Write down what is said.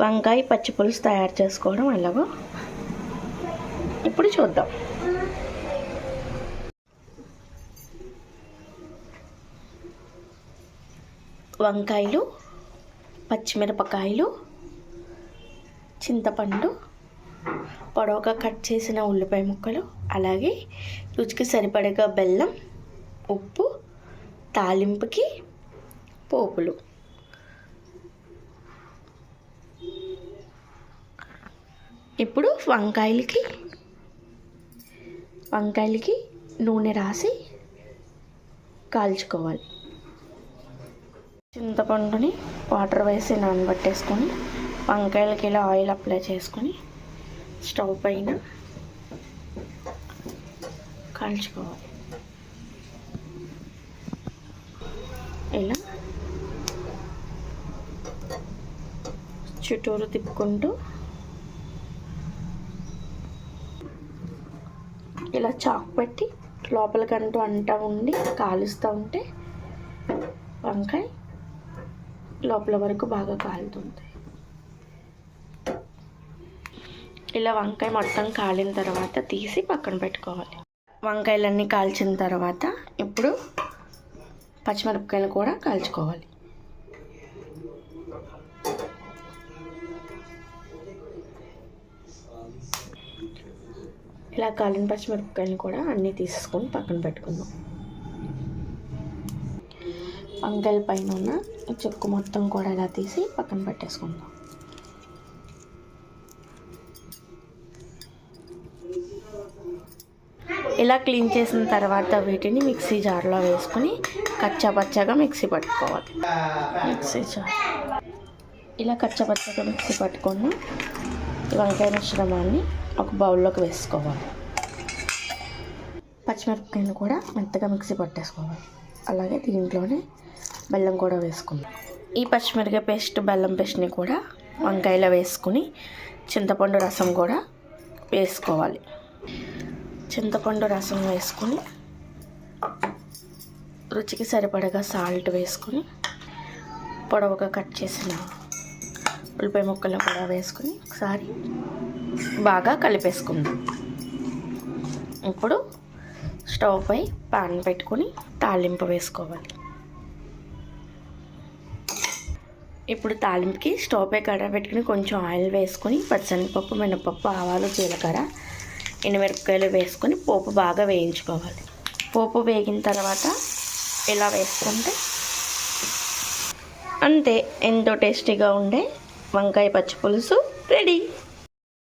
వంకాయ పచ్చి పులుసు తయారు చేసుకోవడం ఎలాగో ఇప్పుడు చూద్దాం. వంకాయలు పచ్చిమిరపకాయలు చింతపండు పొడవుగా కట్ చేసిన ఉల్లిపాయ ముక్కలు అలాగే రుచికి సరిపడగా బెల్లం ఉప్పు తాలింపుకి పోపులు. ఇప్పుడు వంకాయలకి వంకాయలకి నూనె రాసి కాల్చుకోవాలి. చింతపండుని వాటర్ వేసి నానబెట్టేసుకొని వంకాయలకి ఇలా ఆయిల్ అప్లై చేసుకొని స్టవ్ పైన కాల్చుకోవాలి. ఇలా చుట్టూరు తిప్పుకుంటూ ఇలా చాకు పెట్టి లోపలికంటూ అంటా ఉండి కాలుస్తూ ఉంటే వంకాయ లోపల వరకు బాగా కాలుతుంది ఇలా వంకాయ మొత్తం కాలిన తర్వాత తీసి పక్కన పెట్టుకోవాలి. వంకాయలన్నీ కాల్చిన తర్వాత ఇప్పుడు పచ్చిమిరపకాయలు కూడా కాల్చుకోవాలి. ఇలా కాలిన పచ్చిమిరపకాయలు కూడా అన్నీ తీసుకొని పక్కన పెట్టుకుందాం. వంకాయల పైన ఉన్న చెక్కు మొత్తం కూడా ఇలా తీసి పక్కన పెట్టేసుకుందాం. ఇలా క్లీన్ చేసిన తర్వాత వీటిని మిక్సీ జార్లో వేసుకొని కచ్చాపచ్చగా మిక్సీ పట్టుకోవాలి. Mixie jar. ఇలా కచ్చా పచ్చగా మిక్సీ పట్టుకున్నాం వంకాయ మిశ్రమాన్ని ఒక బౌల్లోకి వేసుకోవాలి. పచ్చిమిరపకాయలు కూడా మెత్తగా మిక్సీ పట్టేసుకోవాలి. అలాగే దీంట్లోనే బెల్లం కూడా వేసుకుందాం. ఈ పచ్చిమిరపకాయ పేస్ట్ బెల్లం పేస్ట్ని కూడా వంకాయలో వేసుకుని చింతపండు రసం కూడా వేసుకోవాలి. చింతపండు రసం వేసుకొని రుచికి సరిపడగా సాల్ట్ వేసుకొని పొడవుగా కట్ చేసిన ఉల్లిపాయ ముక్కలు కూడా వేసుకొని ఒకసారి బాగా కలిపేసుకుందాం. ఇప్పుడు స్టవ్ పై పాన్ పెట్టుకొని తాలింపు వేసుకోవాలి. ఇప్పుడు తాలింపుకి స్టవ్ పై కర్ర పెట్టుకుని కొంచెం ఆయిల్ వేసుకొని పచ్చనిపప్పు మినపప్పు ఆవాలు జీలకర్ర ఎండుమిరపకాయలు వేసుకొని పోపు బాగా వేయించుకోవాలి. పోపు వేగిన తర్వాత ఇలా వేసుకుంటే అంతే ఎంతో టేస్టీగా ఉండే వంకాయ పచ్చి పులుసు రెడీ.